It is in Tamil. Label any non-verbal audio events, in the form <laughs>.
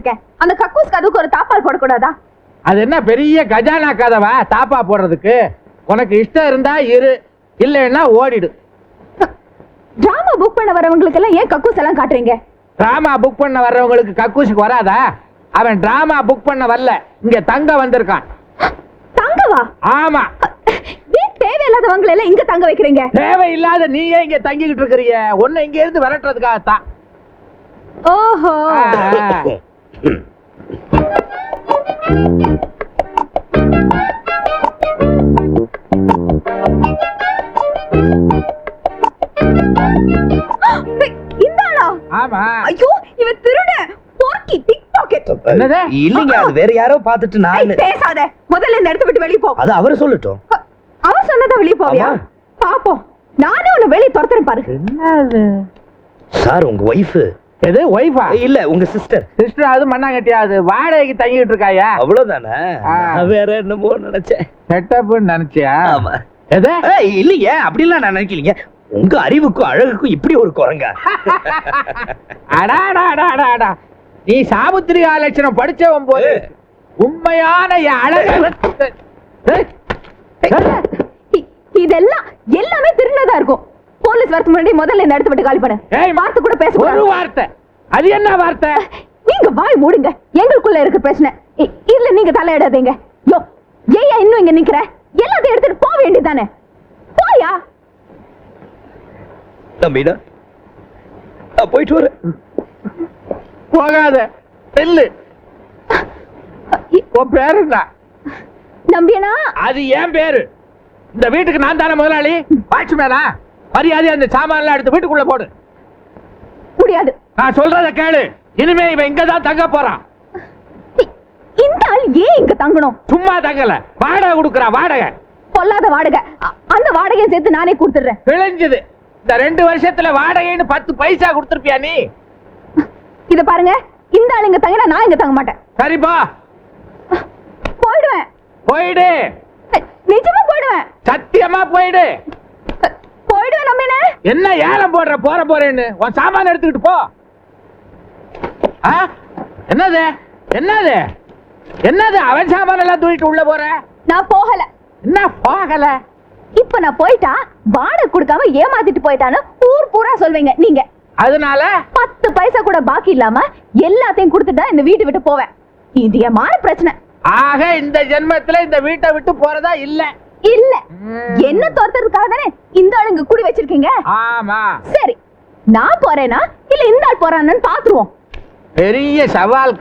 வச்சிருக்கேன். அந்த கக்கூஸ் கதுக்கு ஒரு தாப்பால் போடக்கூடாதா? அது என்ன பெரிய கஜானா கதவா தாப்பா போடுறதுக்கு? உனக்கு இஷ்டம் இருந்தா இரு இல்லைன்னா ஓடிடு. டிராமா புக் பண்ண வரவங்களுக்கு எல்லாம் ஏன் கக்கூஸ் எல்லாம் காட்டுறீங்க? டிராமா புக் பண்ண வர்றவங்களுக்கு கக்கூசுக்கு வராதா? அவன் டிராமா புக் பண்ண வரல. இங்க தங்க வந்திருக்கான். தங்கவா? ஆமா. ஏன் தேவையில்லாதவங்களை எல்லாம் இங்க தங்க வைக்கிறீங்க. தேவையில்லாத நீயே இங்க தங்கிக்கிட்டு இருக்கிறிய. ஒன்னு இங்க இருந்து விரட்டுறதுக்காகத்தான். ஓஹோ. ஆ. இந்த ஆளா ஆமா. ஐயோ இவன் திருட. போர்க்கி பிக் பாக்கெட் என்னது? இல்லைங்க அது வேற யாரோ பார்த்துட்டு நான் பேசாத. முதல்ல இந்த இடத்த விட்டு வெளிய போ. அது அவரு சொல்லட்டும். அவன் சொன்னதா வெளிய போவியா. பாப்போம். நானே உன்னை வெளிய துரத்துறேன் பாரு. என்னது? சார் உங்க ஒய்ஃப் எது ஒய்ஃபா இல்ல உங்க சிஸ்டர் சிஸ்டர் அது மண்ணாங்கட்டியா? அது வாடகைக்கு தங்கிட்டு இருக்காயா? அவ்வளவுதானே? வேற என்னமோ நினைச்சேன். செட்டப்னு நினைச்சியா? ஆமா. இல்லையே அப்படிலாம் நான் நினைக்கலீங்க. உங்க அறிவுக்கும் அழகுக்கும் இப்படி ஒரு குரங்க. <laughs> அடாடா அடா அடா அடா நீ சாமுத்திரிகா லட்சணம் படிச்சவன் போது. உண்மையான அழகை இதெல்லாம் எல்லாமே திருநதா இருக்கும். போலீஸ் வரதுக்கு முன்னாடி முதல்ல இந்த இடத்த விட்டு காலி பண்ணு. ஏய், வார்த்தை கூட பேச ஒரு வார்த்தை. அது என்ன வார்த்தை? நீங்க வாய் மூடுங்க. எங்களுக்குள்ள இருக்க பிரச்சனை. இ- இதுல நீங்க தலையிடாதீங்க. யோ ஏயா இன்னும் இங்க நிக்கிற? எல்லாத்தையும் எடுத்துட்டு போக வேண்டியதானே போயா? தம்பிடா நான் போயிட்டு வரேன். போகாத செல்லு. உன் பேரு நம்பியனா? அது என் பேரு. இந்த வீட்டுக்கு நான் தானே முதலாளி? வாட்ச்மேனா மரியாதை அந்த சாமான்லாம் எடுத்து வீட்டுக்குள்ள போடு. முடியாது. நான் சொல்றத கேளு. இனிமே இவன் இங்க தான் தங்க போறான். ஏன் இங்க தங்கணும்? சும்மா தங்கல. வாடகை கொடுக்கறான் வாடகை. பொல்லாத வாடகை. அந்த வாடகையை சேர்த்து நானே கொடுத்துடுறேன். கிழிஞ்சது இந்த ரெண்டு வருஷத்துல வாடகைன்னு பத்து பைசா கொடுத்துருப்பியா நீ? இத பாருங்க. இந்த ஆள் இங்க தங்கினா நான் இங்க தங்க மாட்டேன். சரிப்பா போயிடுவேன். போயிடு. நிஜமா போயிடுவேன். சத்தியமா போயிடு. போயிடுவேன் நம்பின என்ன? ஏலம் போடுற போற போறேன்னு? உன் சாமான எடுத்துக்கிட்டு போ? என்னது? என்னது? என்னது அவன் சாமான எல்லாம் தூக்கிட்டு உள்ள போற? நான் போகல. என்ன போகல? இப்ப நான் போயிட்டா வாடகை கொடுக்காம ஏமாத்திட்டு போயிட்டான்னு ஊர் பூரா சொல்வீங்க நீங்க. அதனால? பத்து பைசா கூட பாக்கி இல்லாம எல்லாத்தையும் கொடுத்துட்டு இந்த வீட்டை விட்டு போவேன். இது என் மான பிரச்சனை. ஆக இந்த ஜென்மத்துல இந்த வீட்டை விட்டு போறதா இல்ல. இல்ல. என்ன தோர்த்ததுக்காக தானே இந்த ஆள் இங்க குடி வச்சிருக்கீங்க? ஆமா. சரி நான் போறேனா? இல்ல இந்த ஆள் போறான்னு பாத்துருவோம். பெரிய சவால்